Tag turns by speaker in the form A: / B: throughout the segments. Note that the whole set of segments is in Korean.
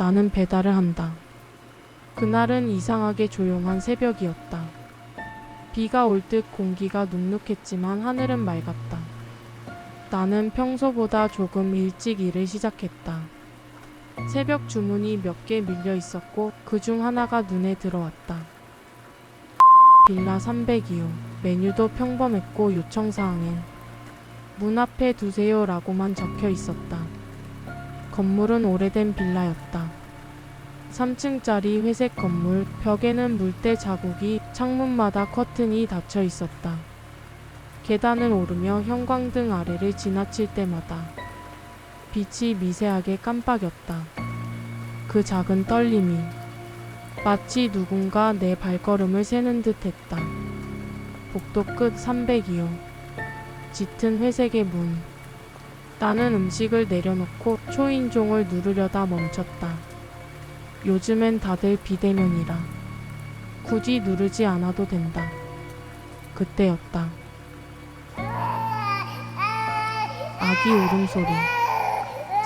A: 나는 배달을 한다. 그날은 이상하게 조용한 새벽이었다. 비가 올 듯 공기가 눅눅했지만 하늘은 맑았다. 나는 평소보다 조금 일찍 일을 시작했다. 새벽 주문이 몇 개 밀려 있었고 그 중 하나가 눈에 들어왔다. 빌라 302호. 메뉴도 평범했고 요청 사항엔 문 앞에 두세요라고만 적혀 있었다. 건물은 오래된 빌라였다. 3층짜리 회색 건물, 벽에는 물때 자국이, 창문마다 커튼이 닫혀 있었다. 계단을 오르며 형광등 아래를 지나칠 때마다 빛이 미세하게 깜빡였다. 그 작은 떨림이 마치 누군가 내 발걸음을 세는 듯 했다. 복도 끝 302호. 짙은 회색의 문. 나는 음식을 내려놓고 초인종을 누르려다 멈췄다. 요즘엔 다들 비대면이라 굳이 누르지 않아도 된다. 그때였다. 아기 울음소리.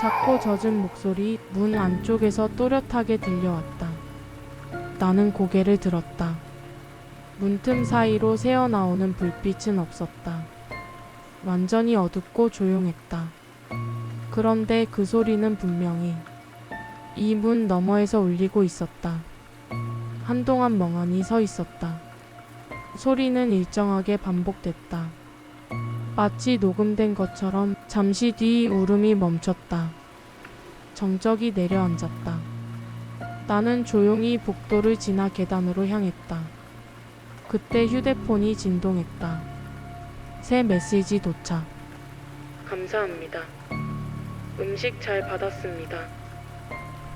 A: 작고 젖은 목소리 문 안쪽에서 또렷하게 들려왔다. 나는 고개를 들었다. 문틈 사이로 새어나오는 불빛은 없었다. 완전히 어둡고 조용했다. 그런데 그 소리는 분명히 이 문 너머에서 울리고 있었다. 한동안 멍하니 서 있었다. 소리는 일정하게 반복됐다. 마치 녹음된 것처럼 잠시 뒤 울음이 멈췄다. 정적이 내려앉았다. 나는 조용히 복도를 지나 계단으로 향했다. 그때 휴대폰이 진동했다. 새 메시지 도착. 감사합니다. 음식 잘 받았습니다.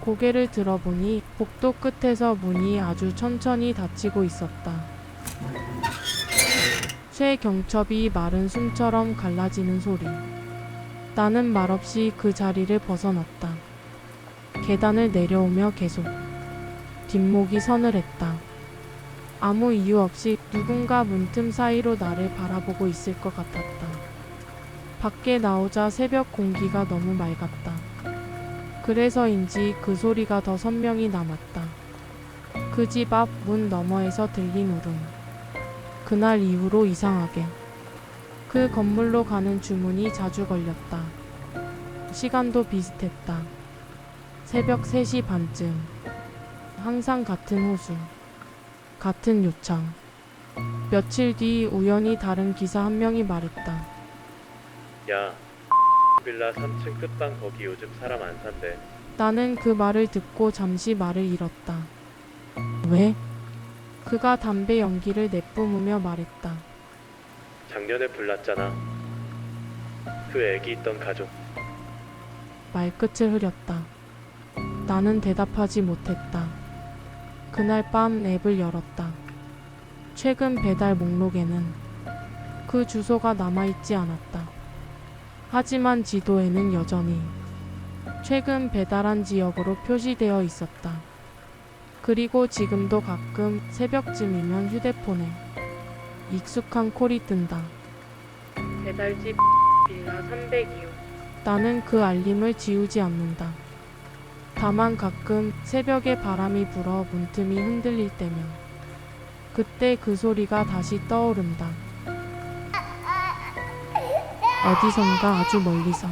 A: 고개를 들어보니 복도 끝에서 문이 아주 천천히 닫히고 있었다. 쇠 경첩이 마른 숨처럼 갈라지는 소리. 나는 말없이 그 자리를 벗어났다. 계단을 내려오며 계속 뒷목이 서늘했다. 아무 이유 없이 누군가 문틈 사이로 나를 바라보고 있을 것 같았다. 밖에 나오자 새벽 공기가 너무 맑았다. 그래서인지 그 소리가 더 선명히 남았다. 그 집 앞 문 너머에서 들린 울음. 그날 이후로 이상하게 그 건물로 가는 주문이 자주 걸렸다. 시간도 비슷했다. 새벽 3시 반쯤. 항상 같은 호수. 같은 요청. 며칠 뒤 우연히 다른 기사 한 명이 말했다.
B: 야, 빌라 3층 끝방 거기 요즘 사람 안 산대.
A: 나는 그 말을 듣고 잠시 말을 잃었다. 왜? 그가 담배 연기를 내뿜으며 말했다.
B: 작년에 불났잖아. 그 애기 있던 가족.
A: 말끝을 흐렸다. 나는 대답하지 못했다. 그날 밤 앱을 열었다. 최근 배달 목록에는 그 주소가 남아있지 않았다. 하지만 지도에는 여전히 최근 배달한 지역으로 표시되어 있었다. 그리고 지금도 가끔 새벽쯤이면 휴대폰에 익숙한 콜이 뜬다. 배달집 빌라 302호. 나는 그 알림을 지우지 않는다. 다만 가끔 새벽에 바람이 불어 문틈이 흔들릴 때면 그때 그 소리가 다시 떠오른다. 어디선가 아주 멀리서